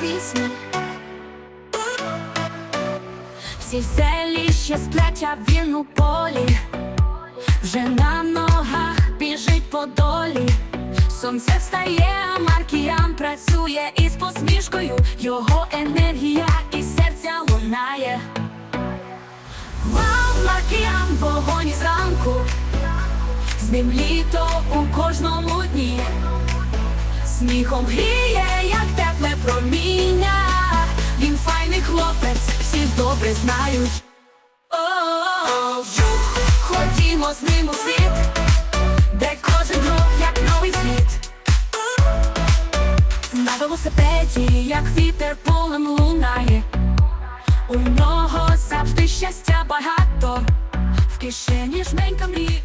пісні. Всі селі ще сплять, а він у полі, вже на ногах біжить по долі. Сонце встає, а Маркіян працює із посмішкою, його енергія і серця лунає. Вау, Маркіян, вогонь зранку, з ним літо у кожному дні, сміхом гріє, як тепле проміння. Він файний хлопець, всі добре знають. О, ходімо з ним у світ, де кожен крок як новий світ. На велосипеді, як вітер полем лунає. У нього завжди щастя багато, в кишені жменька музика.